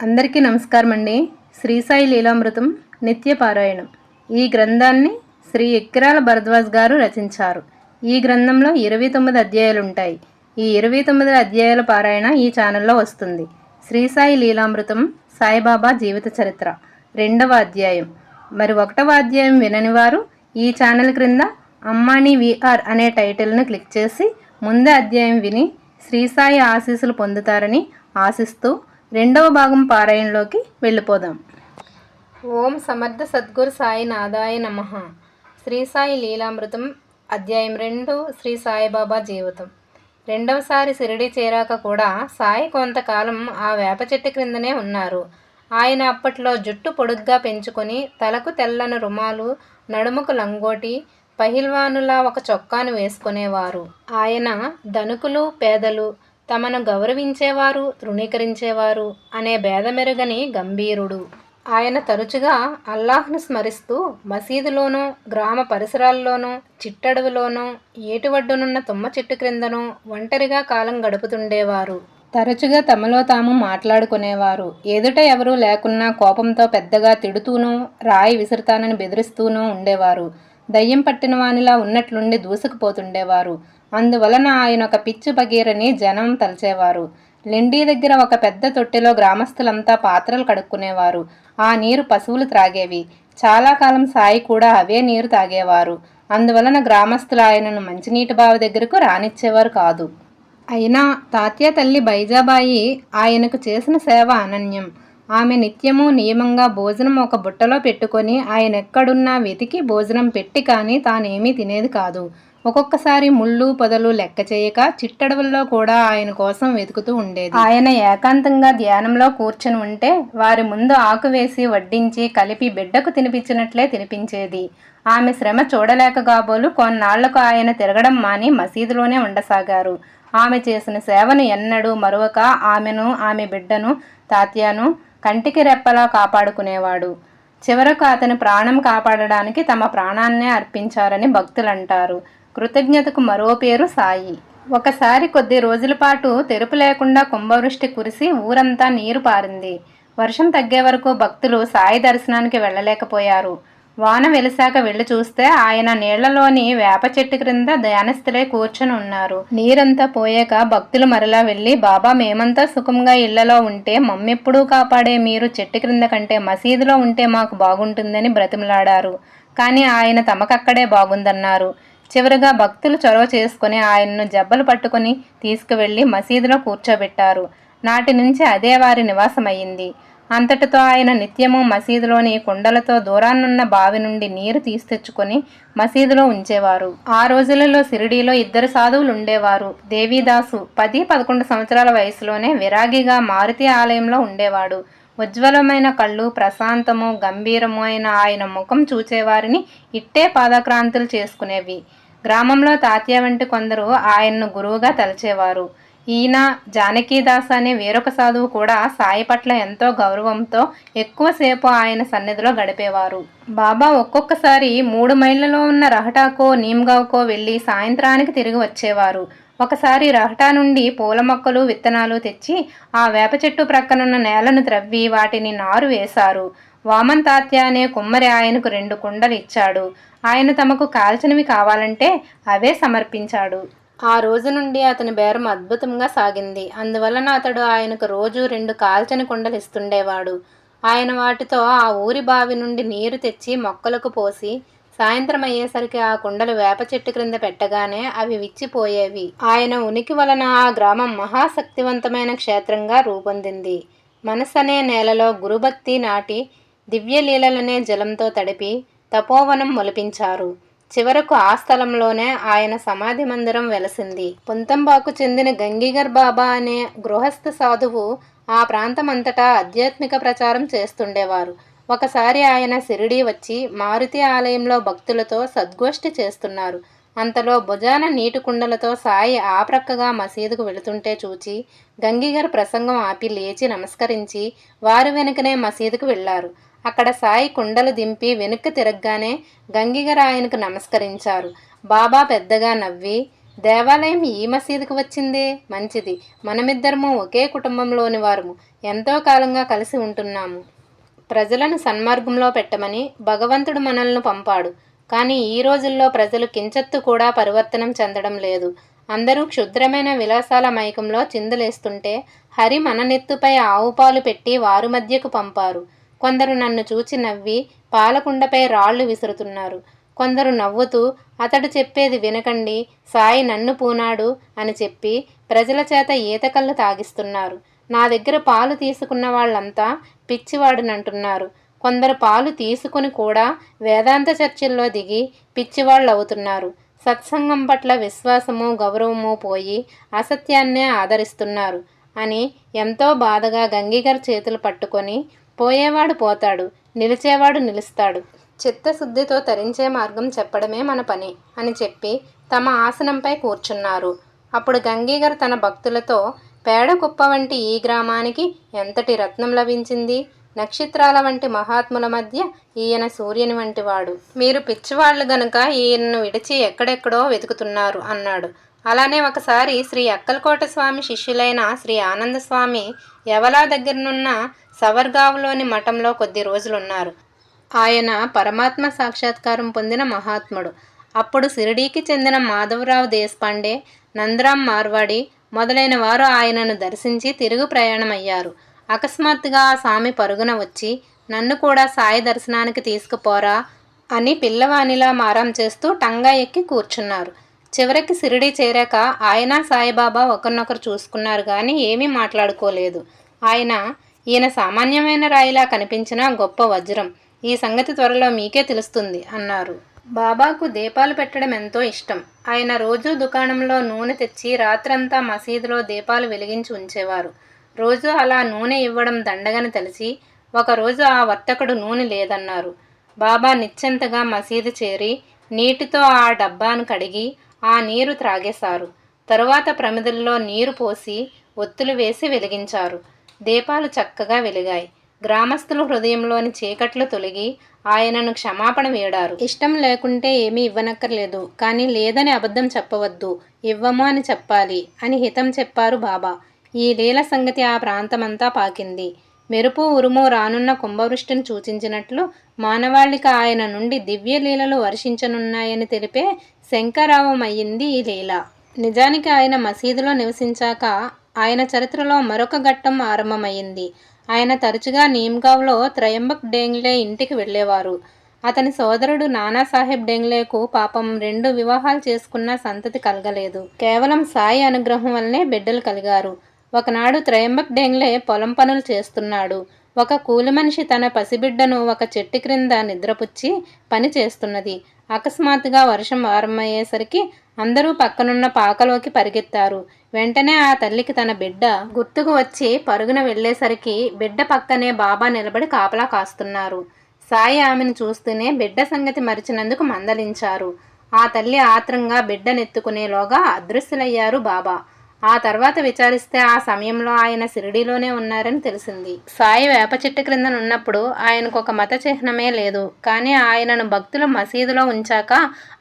అందరికీ నమస్కారం అండి శ్రీ సాయి లీలామృతం నిత్య పారాయణం. ఈ గ్రంథాన్ని శ్రీ ఎక్కిరాల భరద్వాజ్ గారు రచించారు. ఈ గ్రంథంలో ఇరవై తొమ్మిది అధ్యాయాలు ఉంటాయి ఈ ఇరవై తొమ్మిది అధ్యాయాల పారాయణ ఈ ఛానల్లో వస్తుంది. శ్రీ సాయి లీలామృతం సాయిబాబా జీవిత చరిత్ర. రెండవ అధ్యాయం. మరి ఒకటవ అధ్యాయం వినని వారు ఈ ఛానల్ క్రింద అమ్మాని విఆర్ అనే టైటిల్ను క్లిక్ చేసి ముందే అధ్యాయం విని శ్రీ సాయి ఆశీస్సులు పొందుతారని ఆశిస్తూ రెండవ భాగం పారాయణలోకి వెళ్ళిపోదాం. ఓం సమర్థ సద్గురు సాయి నాదాయ నమ. శ్రీ సాయి లీలామృతం అధ్యాయం రెండు శ్రీ సాయిబాబా జీవితం. రెండవసారి షిరిడి చేరాక కూడా సాయి కొంతకాలం ఆ వేప చెట్టు క్రిందనే ఉన్నారు. ఆయన అప్పట్లో జుట్టు పొడుగ్గా పెంచుకొని తలకు తెల్లని రుమాలు నడుముకు లంగోటి పహిల్వానులా ఒక చొక్కాను వేసుకునేవారు. ఆయన ధనుకులు పేదలు తమను గౌరవించేవారు తృణీకరించేవారు అనే భేదమెరుగని గంభీరుడు. ఆయన తరచుగా అల్లాహ్ను స్మరిస్తూ మసీదులోనూ గ్రామ పరిసరాల్లోనూ చిట్టడవులోనూ ఏటివడ్డునున్న తుమ్మ చెట్టు క్రిందనూ ఒంటరిగా కాలం గడుపుతుండేవారు. తరచుగా తమలో తాము మాట్లాడుకునేవారు. ఎదుట ఎవరూ లేకున్నా కోపంతో పెద్దగా తిడుతూనూ రాయి విసురుతానని బెదిరిస్తూనూ ఉండేవారు. దయ్యం పట్టిన వానిలా ఉన్నట్లుండి దూసుకుపోతుండేవారు. అందువలన ఆయన ఒక పిచ్చు బగీరని జనం తలచేవారు. లెండీ దగ్గర ఒక పెద్ద తొట్టెలో గ్రామస్తులంతా పాత్రలు కడుక్కునేవారు. ఆ నీరు పశువులు త్రాగేవి. చాలా కాలం సాయి కూడా అవే నీరు తాగేవారు. అందువలన గ్రామస్తులు ఆయనను మంచినీటి బావి దగ్గరకు రానిచ్చేవారు కాదు. అయినా తాత్య తల్లి బైజాబాయి ఆయనకు చేసిన సేవ అనన్యం. ఆమె నిత్యము నియమంగా భోజనం ఒక బుట్టలో పెట్టుకొని ఆయన ఎక్కడున్నా వెతికి భోజనం పెట్టి కానీ తానేమీ తినేది కాదు. ఒక్కొక్కసారి ముళ్ళు పొదలు లెక్క చేయక చిట్టడవుల్లో కూడా ఆయన కోసం వెతుకుతూ ఉండేది. ఆయన ఏకాంతంగా ధ్యానంలో కూర్చుని ఉంటే వారి ముందు ఆకు వేసి వడ్డించి కలిపి బిడ్డకు తినిపించినట్లే తినిపించేది. ఆమె శ్రమ చూడలేక కాబోలు కొన్నాళ్ళకు ఆయన తిరగడం మాని మసీదులోనే ఉండసాగారు. ఆమె చేసిన సేవను ఎన్నడూ మరొక ఆమెను ఆమె బిడ్డను తాత్యాను కంటికి రెప్పలా కాపాడుకునేవాడు. చివరకు అతని ప్రాణం కాపాడడానికి తమ ప్రాణాన్నే అర్పించారని భక్తులంటారు. కృతజ్ఞతకు మరో పేరు సాయి. ఒకసారి కొద్ది రోజుల పాటు తెరుపు లేకుండా కుంభవృష్టి కురిసి ఊరంతా నీరు పారింది. వర్షం తగ్గే వరకు భక్తులు సాయి దర్శనానికి వెళ్ళలేకపోయారు. వాన వెలిసాక వెళ్ళి చూస్తే ఆయన నీళ్ళలోని వేప చెట్టు క్రింద ధ్యానస్థులై కూర్చొని ఉన్నారు. నీరంతా పోయాక భక్తులు మరలా వెళ్ళి బాబా మేమంతా సుఖంగా ఇళ్ళలో ఉంటే మమ్మెప్పుడూ కాపాడే మీరు చెట్టు క్రింద కంటే మసీదులో ఉంటే మాకు బాగుంటుందని బ్రతిమలాడారు. కానీ ఆయన తమకక్కడే బాగుందన్నారు. చివరిగా భక్తులు చొరవ చేసుకుని ఆయన్ను జబ్బలు పట్టుకుని తీసుకువెళ్ళి మసీదులో కూర్చోబెట్టారు. నాటి నుంచి అదే వారి నివాసమయ్యింది. అంతటితో ఆయన నిత్యము మసీదులోని కుండలతో దూరాన్నున్న బావి నుండి నీరు తీసి తెచ్చుకొని మసీదులో ఉంచేవారు. ఆ రోజులలో సిరిడీలో ఇద్దరు సాధువులు ఉండేవారు. దేవీదాసు పది పదకొండు సంవత్సరాల వయసులోనే విరాగిగా మారుతి ఆలయంలో ఉండేవాడు. ఉజ్వలమైన కళ్ళు ప్రశాంతము గంభీరము అయిన ఆయన ముఖం చూచేవారిని ఇట్టే పాదక్రాంతులు చేసుకునేవి. గ్రామంలో తాత్య వంటి కొందరు ఆయన్ను గురువుగా తలచేవారు. ఈయన జానకీదాస్ అనే వేరొక సాధువు కూడా సాయి పట్ల ఎంతో గౌరవంతో ఎక్కువసేపు ఆయన సన్నిధిలో గడిపేవారు. బాబా ఒక్కొక్కసారి మూడు మైళ్ళలో ఉన్న రహటాకో నీమ్గావ్కో వెళ్ళి సాయంత్రానికి తిరిగి వచ్చేవారు. ఒకసారి రహటా నుండి పూల మొక్కలు విత్తనాలు తెచ్చి ఆ వేప చెట్టు ప్రక్కనున్న నేలను త్రవ్వి వాటిని నారు వేశారు. వామన్ తాత్య అనే కుమ్మరి ఆయనకు రెండు కుండలు ఇచ్చాడు. ఆయన తమకు కాల్చినవి కావాలంటే అవే సమర్పించాడు. ఆ రోజు నుండి అతని బేరం అద్భుతంగా సాగింది. అందువలన అతడు ఆయనకు రోజు రెండు కాల్చని కుండలు ఇస్తుండేవాడు. ఆయన వాటితో ఆ ఊరి బావి నుండి నీరు తెచ్చి మొక్కలకు పోసి సాయంత్రం అయ్యేసరికి ఆ కుండలు వేప చెట్టు క్రింద పెట్టగానే అవి విచ్చిపోయేవి. ఆయన ఉనికి వలన ఆ గ్రామం మహాశక్తివంతమైన క్షేత్రంగా రూపొందింది. మనసనే నేలలో గురుభక్తి నాటి దివ్యలీలలనే జలంతో తడిపి తపోవనం మొలిపించారు. చివరకు ఆ స్థలంలోనే ఆయన సమాధి మందిరం వెలసింది. పుంతంబాకు చెందిన గంగిగర్ బాబా అనే గృహస్థ సాధువు ఆ ప్రాంతమంతటా ఆధ్యాత్మిక ప్రచారం చేస్తుండేవారు. ఒకసారి ఆయన సిరిడి వచ్చి మారుతి ఆలయంలో భక్తులతో సద్గోష్ఠి చేస్తున్నారు. అంతలో భుజాన నీటి కుండలతో సాయి ఆ ప్రక్కగా మసీదుకు వెళుతుంటే చూచి గంగిగర్ ప్రసంగం ఆపి లేచి నమస్కరించి వారు వెనుకనే మసీదుకు వెళ్ళారు. అక్కడ సాయి కుండలు దింపి వెనుక్కి తిరగగానే గంగిగర్ ఆయనకు నమస్కరించారు. బాబా పెద్దగా నవ్వి దేవాలయం ఈ మసీదుకు వచ్చిందే? మంచిది. మనమిద్దరము ఒకే కుటుంబంలోని వారము. ఎంతో కాలంగా కలిసి ఉంటున్నాము. ప్రజలను సన్మార్గంలో పెట్టమని భగవంతుడు మనల్ని పంపాడు. కానీ ఈ రోజుల్లో ప్రజలు కించత్తు కూడా పరివర్తనం చెందడం లేదు. అందరూ క్షుద్రమైన విలాసాల మైకంలో చిందులేస్తుంటే హరి మన నెత్తుపై ఆవుపాలు పెట్టి వారు మధ్యకు పంపారు. కొందరు నన్ను చూచి నవ్వి పాలకుండపై రాళ్ళు విసురుతున్నారు. కొందరు నవ్వుతూ అతడు చెప్పేది వినకండి సాయి నన్ను పూనాడు అని చెప్పి ప్రజల చేత ఈతకళ్ళు తాగిస్తున్నారు. నా దగ్గర పాలు తీసుకున్న వాళ్ళంతా పిచ్చివాడునంటున్నారు. కొందరు పాలు తీసుకుని కూడా వేదాంత చర్చల్లో దిగి పిచ్చివాళ్ళు అవుతున్నారు సత్సంగం పట్ల విశ్వాసము గౌరవము పోయి అసత్యాన్నే ఆదరిస్తున్నారు అని ఎంతో బాధగా గంగిగారు చేతులు పట్టుకొని పోయేవాడు పోతాడు నిలిచేవాడు నిలుస్తాడు. చిత్తశుద్ధితో తరించే మార్గం చెప్పడమే మన పని అని చెప్పి తమ ఆసనంపై కూర్చున్నారు. అప్పుడు గంగీగారు తన భక్తులతో పేడ కుప్ప వంటి ఈ గ్రామానికి ఎంతటి రత్నం లభించింది? నక్షత్రాల వంటి మహాత్ముల మధ్య ఈయన సూర్యుని వంటి వాడు. మీరు పిచ్చివాళ్ళు గనుక ఈయనను విడిచి ఎక్కడెక్కడో వెతుకుతున్నారు అన్నాడు. అలానే ఒకసారి శ్రీ అక్కలకోట స్వామి శిష్యులైన శ్రీ ఆనందస్వామి యవలా దగ్గరనున్న సవర్గావులోని మఠంలో కొద్ది రోజులున్నారు. ఆయన పరమాత్మ సాక్షాత్కారం పొందిన మహాత్ముడు. అప్పుడు షిరిడీకి చెందిన మాధవరావు దేశపాండే నందరాం మార్వాడి మొదలైన వారు ఆయనను దర్శించి తిరుగు ప్రయాణమయ్యారు. అకస్మాత్తుగా ఆ స్వామి పరుగున వచ్చి నన్ను కూడా సాయి దర్శనానికి తీసుకుపోరా అని పిల్లవానిలా మారం చేస్తూ టంగా ఎక్కి కూర్చున్నారు. చివరికి సిరిడి చేరాక ఆయన సాయిబాబా ఒకరినొకరు చూసుకున్నారు కానీ ఏమీ మాట్లాడుకోలేదు. ఆయన ఈయన సామాన్యమైన రాయిలా కనిపించిన గొప్ప వజ్రం. ఈ సంగతి త్వరలో మీకే తెలుస్తుంది అన్నారు. బాబాకు దీపాలు పెట్టడం ఎంతో ఇష్టం. ఆయన రోజూ దుకాణంలో నూనె తెచ్చి రాత్రంతా మసీదులో దీపాలు వెలిగించి ఉంచేవారు. రోజు అలా నూనె ఇవ్వడం దండగని తెలిసి ఒకరోజు ఆ వర్తకుడు నూనె లేదన్నారు. బాబా నిశ్చంతగా మసీదు చేరి నీటితో ఆ డబ్బాను కడిగి ఆ నీరు త్రాగేశారు. తరువాత ప్రమిదల్లో నీరు పోసి ఒత్తులు వేసి వెలిగించారు. దీపాలు చక్కగా వెలిగాయి. గ్రామస్తుల హృదయంలోని చీకట్లు తొలగి ఆయనను క్షమాపణ వేడారు. ఇష్టం లేకుంటే ఏమీ ఇవ్వనక్కర్లేదు. కానీ లేదని అబద్ధం చెప్పవద్దు. ఇవ్వము అని చెప్పాలి అని హితం చెప్పారు బాబా. ఈ లీల సంగతి ఆ ప్రాంతమంతా పాకింది. మెరుపు ఉరుము రానున్న కుంభవృష్టిని సూచించినట్లు మానవాళిక ఆయన నుండి దివ్యలీలలు వర్షించనున్నాయని తెలిపే శంకరావమయ్యింది ఈ లీల. నిజానికి ఆయన మసీదులో నివసించాక ఆయన చరిత్రలో మరొక ఘట్టం ఆరంభమైంది ఆయన తరచుగా నీమ్గావ్లో త్రయంబక్ డేంగ్లే ఇంటికి వెళ్ళేవారు. అతని సోదరుడు నానాసాహెబ్ డెంగ్లేకు పాపం రెండు వివాహాలు చేసుకున్న సంతతి కలగలేదు. కేవలం సాయి అనుగ్రహం వల్లనే బిడ్డలు కలిగారు. ఒకనాడు త్రయంబక్ డెంగ్లే పొలం పనులు చేస్తున్నాడు. ఒక కూలి మనిషి తన పసిబిడ్డను ఒక చెట్టు క్రింద నిద్రపుచ్చి పని చేస్తున్నది. అకస్మాత్తుగా వర్షం ఆరంభమయ్యేసరికి అందరూ పక్కనున్న పాకలోకి పరిగెత్తారు. వెంటనే ఆ తల్లికి తన బిడ్డ గుర్తుకు వచ్చి పరుగున వెళ్ళేసరికి బిడ్డ పక్కనే బాబా నిలబడి కాపలా కాస్తున్నారు. సాయి ఆమెను చూస్తూనే బిడ్డ సంగతి మరిచినందుకు మందలించారు. ఆ తల్లి ఆత్రంగా బిడ్డనెత్తుకునేలోగా అదృశ్యులయ్యారు బాబా. ఆ తర్వాత విచారిస్తే ఆ సమయంలో ఆయన షిరిడీలోనే ఉన్నారని తెలిసింది. సాయి వేప చెట్టు క్రింద ఉన్నప్పుడు ఆయనకు ఒక మత చిహ్నమే లేదు. కానీ ఆయనను భక్తులు మసీదులో ఉంచాక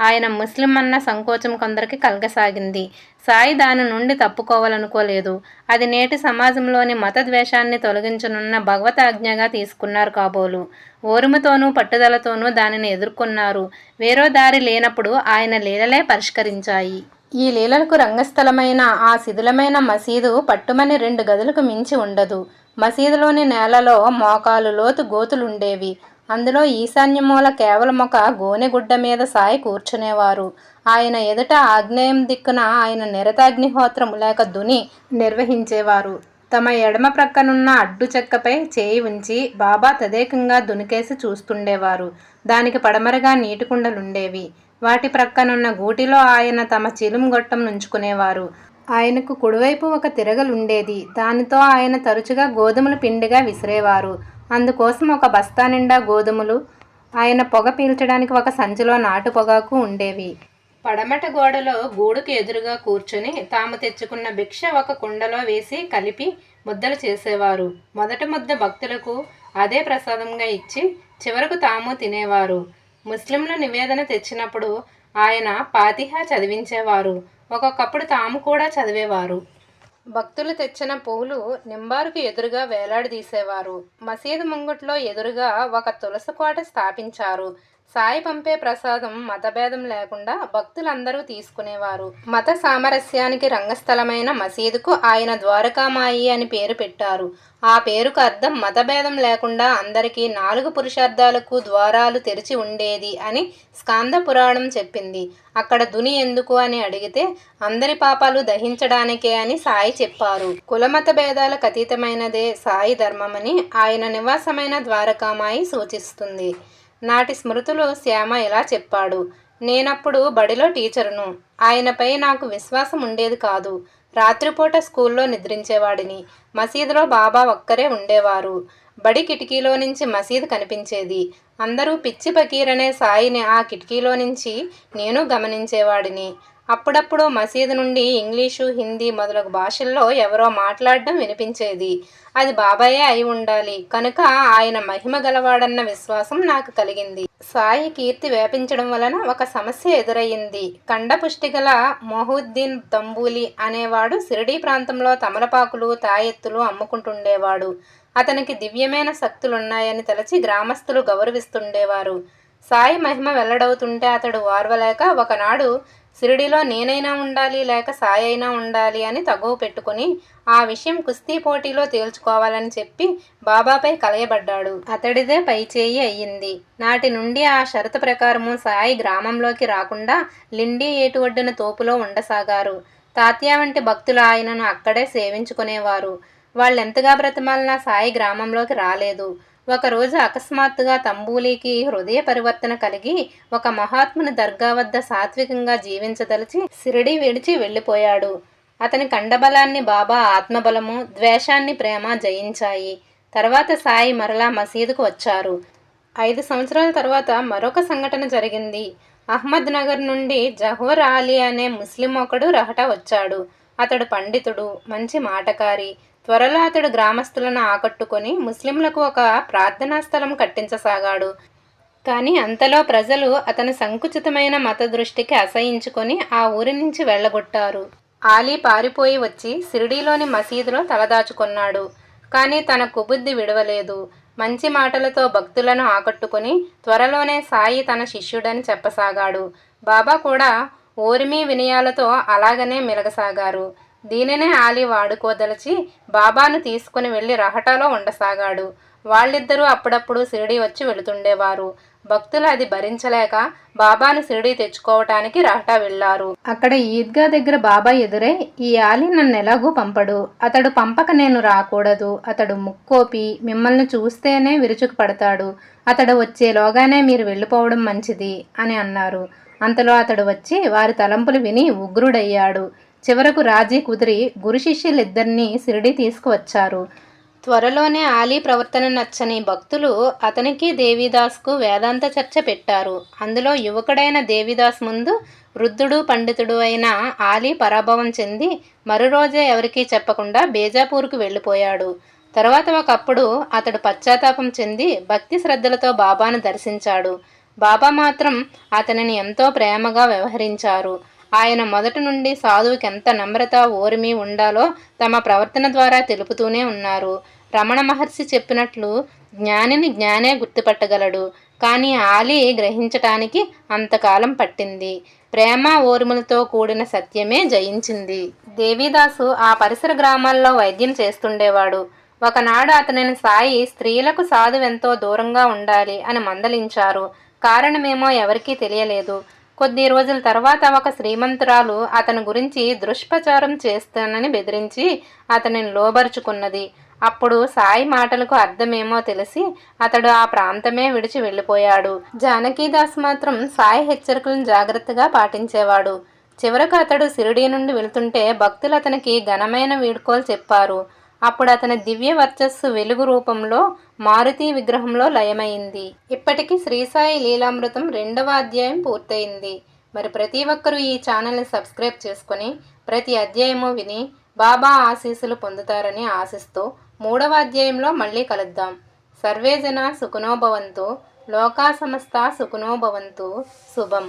ఆయన ముస్లిం అన్న సంకోచం కొందరికి కలగసాగింది. సాయి దాని నుండి తప్పుకోవాలనుకోలేదు. అది నేటి సమాజంలోని మత ద్వేషాన్ని తొలగించనున్న భగవతాజ్ఞగా తీసుకున్నారు కాబోలు. ఓరుముతోనూ పట్టుదలతోనూ దానిని ఎదుర్కొన్నారు. వేరో దారి లేనప్పుడు ఆయన లీలలే పరిష్కరించాయి. ఈ లీలలకు రంగస్థలమైన ఆ శిథిలమైన మసీదు పట్టుమని రెండు గదులకు మించి ఉండదు. మసీదులోని నేలలో మోకాలు లోతు గోతులుండేవి. అందులో ఈశాన్య మూల కేవలం ఒక గోనెగుడ్డ మీద సాయి కూర్చునేవారు. ఆయన ఎదుట ఆగ్నేయం దిక్కున ఆయన నిరతాగ్నిహోత్రం లేక దుని నిర్వహించేవారు. తమ ఎడమ ప్రక్కనున్న అడ్డు చెక్కపై చేయి ఉంచి బాబా తదేకంగా దునికేసి చూస్తుండేవారు. దానికి పడమరగా నీటి కుండలుండేవి వాటి ప్రక్కనున్న గూటిలో ఆయన తమ చిలుం గొట్టం నుంచుకునేవారు. ఆయనకు కుడివైపు ఒక తిరగలుండేది. దానితో ఆయన తరచుగా గోధుమల పిండిగా విసిరేవారు. అందుకోసం ఒక బస్తా నిండా గోధుమలు ఆయన పొగ పీల్చడానికి ఒక సంచిలో నాటు పొగాకు ఉండేవి. పడమట గోడలో గూడుకు ఎదురుగా కూర్చుని తాము తెచ్చుకున్న భిక్ష ఒక కుండలో వేసి కలిపి ముద్దలు చేసేవారు. మొదటి ముద్ద భక్తులకు అదే ప్రసాదంగా ఇచ్చి చివరకు తాము తినేవారు. ముస్లింల నివేదన తెచ్చినప్పుడు ఆయన పాతిహా చదివించేవారు. ఒక్కొక్కప్పుడు తాము కూడా చదివేవారు. భక్తులు తెచ్చిన పువ్వులు నింబారుకు ఎదురుగా వేలాడదీసేవారు. మసీదు ముంగుట్లో ఎదురుగా ఒక తులసి కోట స్థాపించారు. సాయి పంపే ప్రసాదం మతభేదం లేకుండా భక్తులందరూ తీసుకునేవారు. మత సామరస్యానికి రంగస్థలమైన మసీదుకు ఆయన ద్వారకామాయి అని పేరు పెట్టారు. ఆ పేరుకు అర్థం మతభేదం లేకుండా అందరికీ నాలుగు పురుషార్థాలకు ద్వారాలు తెరిచి ఉండేది అని స్కాంద పురాణం చెప్పింది. అక్కడ దుని ఎందుకు అని అడిగితే అందరి పాపాలు దహించడానికే అని సాయి చెప్పారు. కులమత భేదాలకు అతీతమైనదే సాయి ధర్మమని ఆయన నివాసమైన ద్వారకామాయి సూచిస్తుంది. నాటి స్మృతులు శ్యామ ఇలా చెప్పాడు. నేనప్పుడు బడిలో టీచరును. ఆయనపై నాకు విశ్వాసం ఉండేది కాదు. రాత్రిపూట స్కూల్లో నిద్రించేవాడిని. మసీదులో బాబా ఒక్కరే ఉండేవారు. బడి కిటికీలో నుంచి మసీదు కనిపించేది. అందరూ పిచ్చి పకీరనే సాయిని ఆ కిటికీలో నుంచి నేను గమనించేవాడిని. అప్పుడప్పుడు మసీదు నుండి ఇంగ్లీషు హిందీ మొదలగు భాషల్లో ఎవరో మాట్లాడడం వినిపించేది. అది బాబాయే అయి ఉండాలి. కనుక ఆయన మహిమ గలవాడన్న విశ్వాసం నాకు కలిగింది. సాయి కీర్తి వ్యాపించడం వలన ఒక సమస్య ఎదురయ్యింది కండపుష్టి గల మొహుద్దీన్ తంబూలి అనేవాడు సిరిడీ ప్రాంతంలో తమలపాకులు తాయెత్తులు అమ్ముకుంటుండేవాడు. అతనికి దివ్యమైన శక్తులున్నాయని తలచి గ్రామస్తులు గౌరవిస్తుండేవారు. సాయి మహిమ వెల్లడవుతుంటే అతడు వార్వలేక ఒకనాడు సిరిడిలో నేనైనా ఉండాలి లేక సాయి అయినా ఉండాలి అని తగువ పెట్టుకుని ఆ విషయం కుస్తీ పోటీలో తేల్చుకోవాలని చెప్పి బాబాపై కలయబడ్డాడు. అతడిదే పైచేయి అయ్యింది. నాటి నుండి ఆ షరతు ప్రకారము సాయి గ్రామంలోకి రాకుండా లిండి ఏటు ఒడ్డున తోపులో ఉండసాగారు. తాత్య వంటి భక్తులు ఆయనను అక్కడే సేవించుకునేవారు. వాళ్ళెంతగా బ్రతిమాలినా సాయి గ్రామంలోకి రాలేదు. ఒకరోజు అకస్మాత్తుగా తంబూలీకి హృదయ పరివర్తన కలిగి ఒక మహాత్ముని దర్గా వద్ద సాత్వికంగా జీవించదలిచి సిరిడి విడిచి వెళ్ళిపోయాడు. అతని కండబలాన్ని బాబా ఆత్మబలము ద్వేషాన్ని ప్రేమ జయించాయి. తర్వాత సాయి మరలా మసీదుకు వచ్చారు. ఐదు సంవత్సరాల తర్వాత మరొక సంఘటన జరిగింది. అహ్మద్ నగర్ నుండి జహూర్ అలీ అనే ముస్లిం ఒకడు రహట వచ్చాడు. అతడు పండితుడు మంచి మాటకారి. త్వరలో అతడు గ్రామస్తులను ఆకట్టుకొని ముస్లింలకు ఒక ప్రార్థనా స్థలం కట్టించసాగాడు. కానీ అంతలో ప్రజలు అతని సంకుచితమైన మత దృష్టికి అసహించుకొని ఆ ఊరి నుంచి వెళ్ళగొట్టారు. ఆలీ పారిపోయి వచ్చి సిరిడీలోని మసీదులో తలదాచుకున్నాడు. కానీ తన కుబుద్ధి విడవలేదు. మంచి మాటలతో భక్తులను ఆకట్టుకుని త్వరలోనే సాయి తన శిష్యుడని చెప్పసాగాడు. బాబా కూడా ఓరిమి వినయాలతో అలాగనే మెలగసాగారు. దీనినే ఆలి వాడుకోదలచి బాబాను తీసుకుని వెళ్ళి రహటాలో ఉండసాగాడు. వాళ్ళిద్దరూ అప్పుడప్పుడు సిరిడి వచ్చి వెళుతుండేవారు. భక్తులు అది భరించలేక బాబాను సిరిడి తెచ్చుకోవటానికి రహటా వెళ్ళారు అక్కడ ఈద్గా దగ్గర బాబా ఎదురై ఈ ఆలి నన్ను ఎలాగూ పంపడు. అతడు పంపక నేను రాకూడదు. అతడు ముక్కోపి మిమ్మల్ని చూస్తేనే విరుచుకు పడతాడు అతడు వచ్చేలోగానే మీరు వెళ్ళిపోవడం మంచిది అని అన్నారు. అంతలో అతడు వచ్చి వారి తలంపులు విని ఉగ్రుడయ్యాడు. చివరకు రాజీ కుదిరి గురు శిష్యులిద్దరినీ సిరిడి తీసుకువచ్చారు. త్వరలోనే ఆలీ ప్రవర్తన నచ్చని భక్తులు అతనికి దేవిదాస్కు వేదాంత చర్చ పెట్టారు. అందులో యువకుడైన దేవిదాస్ ముందు వృద్ధుడు పండితుడు అయిన ఆలీ పరాభవం చెంది మరో రోజే ఎవరికీ చెప్పకుండా బేజాపూర్కు వెళ్ళిపోయాడు. తర్వాత ఒకప్పుడు అతడు పశ్చాత్తాపం చెంది భక్తి శ్రద్ధలతో బాబాను దర్శించాడు. బాబా మాత్రం అతనిని ఎంతో ప్రేమగా వ్యవహరించారు. ఆయన మొదటి నుండి సాధువుకి ఎంత నమ్రత ఓర్మి ఉండాలో తమ ప్రవర్తన ద్వారా తెలుపుతూనే ఉన్నారు. రమణ మహర్షి చెప్పినట్లు జ్ఞానిని జ్ఞానే గుర్తుపట్టగలడు. కానీ ఆలి గ్రహించటానికి అంతకాలం పట్టింది. ప్రేమ ఓర్ములతో కూడిన సత్యమే జయించింది. దేవిదాసు ఆ పరిసర గ్రామాల్లో వైద్యం చేస్తుండేవాడు. ఒకనాడు అతనిని సాయి స్త్రీలకు సాధువెంతో దూరంగా ఉండాలి అని మందలించారు. కారణమేమో ఎవరికీ తెలియలేదు. కొద్ది రోజుల తర్వాత ఒక శ్రీమంతురాలు అతని గురించి దుష్ప్రచారం చేస్తానని బెదిరించి అతనిని లోబరుచుకున్నది. అప్పుడు సాయి మాటలకు అర్థమేమో తెలిసి అతడు ఆ ప్రాంతమే విడిచి వెళ్ళిపోయాడు. జానకీదాస్ మాత్రం సాయి హెచ్చరికలను జాగ్రత్తగా పాటించేవాడు. చివరకు అతడు సిరిడి నుండి వెళుతుంటే భక్తులు అతనికి ఘనమైన వీడ్కోలు చెప్పారు. అప్పుడు అతని దివ్య వర్చస్సు వెలుగు రూపంలో మారుతి విగ్రహంలో లయమైంది. ఇప్పటికీ శ్రీసాయి లీలామృతం రెండవ అధ్యాయం పూర్తయింది. మరి ప్రతి ఒక్కరూ ఈ ఛానల్ని సబ్స్క్రైబ్ చేసుకొని ప్రతి అధ్యాయము విని బాబా ఆశీస్సులు పొందుతారని ఆశిస్తూ మూడవ అధ్యాయంలో మళ్ళీ కలుద్దాం. సర్వేజన సుఖనోభవంతు లోకా సమస్త సుఖనోభవంతు శుభం.